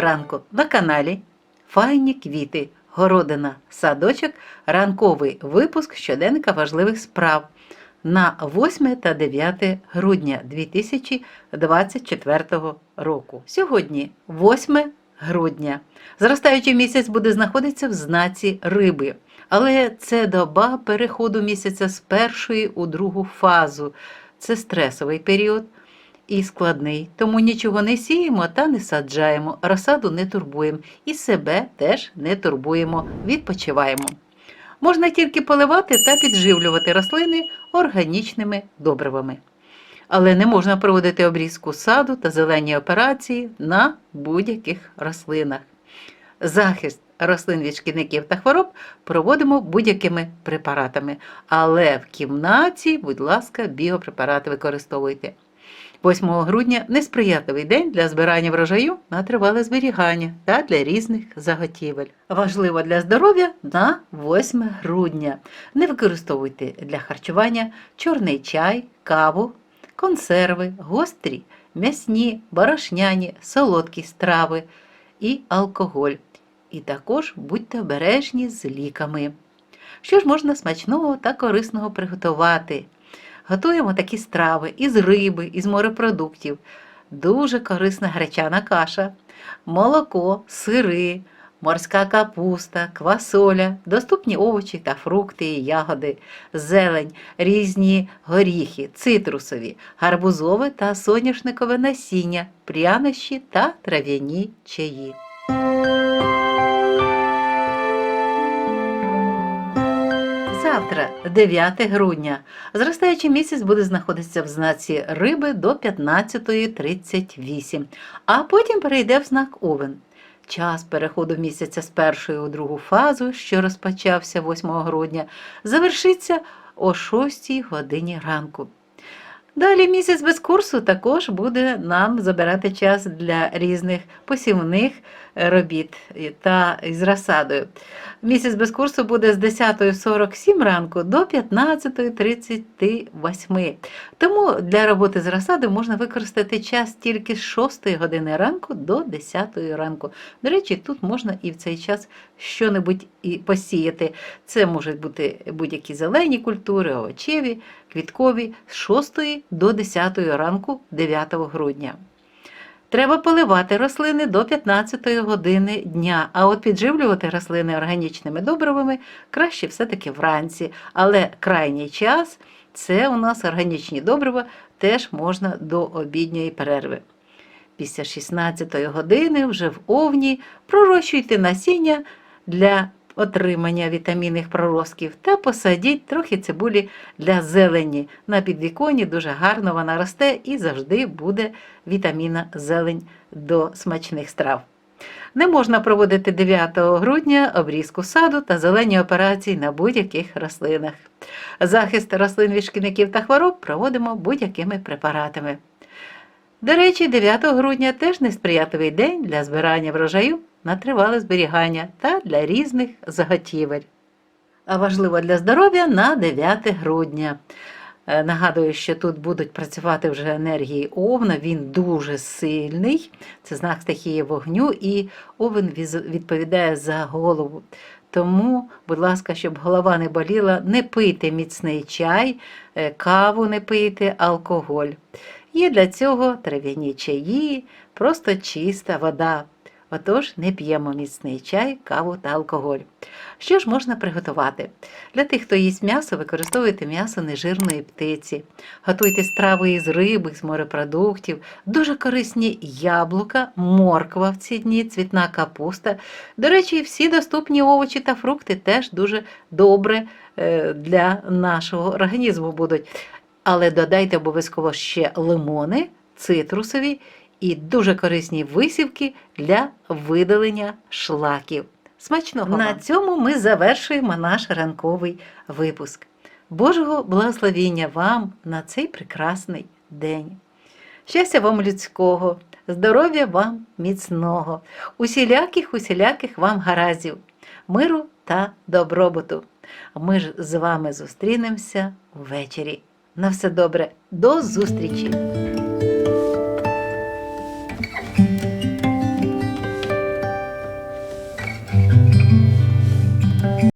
ранку на каналі Файні квіти, городина, садочок, ранковий випуск щоденника важливих справ на 8 та 9 грудня 2024 року. Сьогодні 8 грудня. Зростаючий місяць буде знаходитися в знаці риби, але це доба переходу місяця з першої у другу фазу. Це стресовий період і складний, тому нічого не сіємо та не саджаємо, розсаду не турбуємо і себе теж не турбуємо, відпочиваємо. Можна тільки поливати та підживлювати рослини органічними добривами. Але не можна проводити обрізку саду та зелені операції на будь-яких рослинах. Захист рослин від шкідників та хвороб проводимо будь-якими препаратами. Але в кімнаті, будь ласка, біопрепарати використовуйте. 8 грудня несприятливий день для збирання врожаю на тривале зберігання та для різних заготівель. Важливо для здоров'я на 8 грудня. Не використовуйте для харчування чорний чай, каву, консерви, гострі, м'ясні, борошняні, солодкі страви і алкоголь. І також будьте обережні з ліками. Що ж можна смачного та корисного приготувати? Готуємо такі страви із риби, із морепродуктів. Дуже корисна гречана каша, молоко, сири, морська капуста, квасоля, доступні овочі та фрукти і ягоди, зелень, різні горіхи, цитрусові, гарбузове та соняшникове насіння, прянощі та трав'яні чаї. Завтра, 9 грудня, зростаючий місяць буде знаходитися в знаці риби до 15.38, а потім перейде в знак Овен. Час переходу місяця з першої у другу фазу, що розпочався 8 грудня, завершиться о 6 годині ранку. Далі місяць без курсу також буде нам забирати час для різних посівних робіт та із розсадою. Місяць без курсу буде з 10.47 ранку до 15.38. Тому для роботи з розсадою можна використати час тільки з 6 години ранку до 10 ранку. До речі, тут можна і в цей час що-небудь і посіяти. Це можуть бути будь-які зелені культури, овочеві, квіткові з 6 до 10 ранку 9 грудня. Треба поливати рослини до 15 години дня, а от підживлювати рослини органічними добривами краще все-таки вранці. Але крайній час це у нас органічні добрива теж можна до обідньої перерви. Після 16 години вже в овні пророщуйте насіння для отримання вітамінних проростків та посадіть трохи цибулі для зелені. На підвіконі дуже гарно вона росте і завжди буде вітаміна зелень до смачних страв. Не можна проводити 9 грудня обрізку саду та зелені операції на будь-яких рослинах. Захист рослин від шкідників та хвороб проводимо будь-якими препаратами. До речі, 9 грудня теж несприятливий день для збирання врожаю на тривале зберігання та для різних заготівель. А важливо для здоров'я на 9 грудня. Е, Нагадую, що тут будуть працювати вже енергії овна, він дуже сильний, це знак стихії вогню, і овен відповідає за голову. Тому, будь ласка, щоб голова не боліла, не пийте міцний чай, е, каву не пийте, алкоголь. Є для цього трав'яні чаї, просто чиста вода. Отож, не п'ємо міцний чай, каву та алкоголь. Що ж можна приготувати? Для тих, хто їсть м'ясо, використовуйте м'ясо нежирної птиці, готуйте страви із риби, з морепродуктів, дуже корисні яблука, морква в ці дні, цвітна капуста. До речі, всі доступні овочі та фрукти теж дуже добре е, для нашого організму будуть. Але додайте обов'язково ще лимони, цитрусові і дуже корисні висівки для видалення шлаків. Смачного! На цьому ми завершуємо наш ранковий випуск. Божого благословіння вам на цей прекрасний день. Щастя вам людського, здоров'я вам міцного, усіляких, усіляких вам гаразів, миру та добробуту. Ми ж з вами зустрінемося ввечері. На все добре, до зустрічі!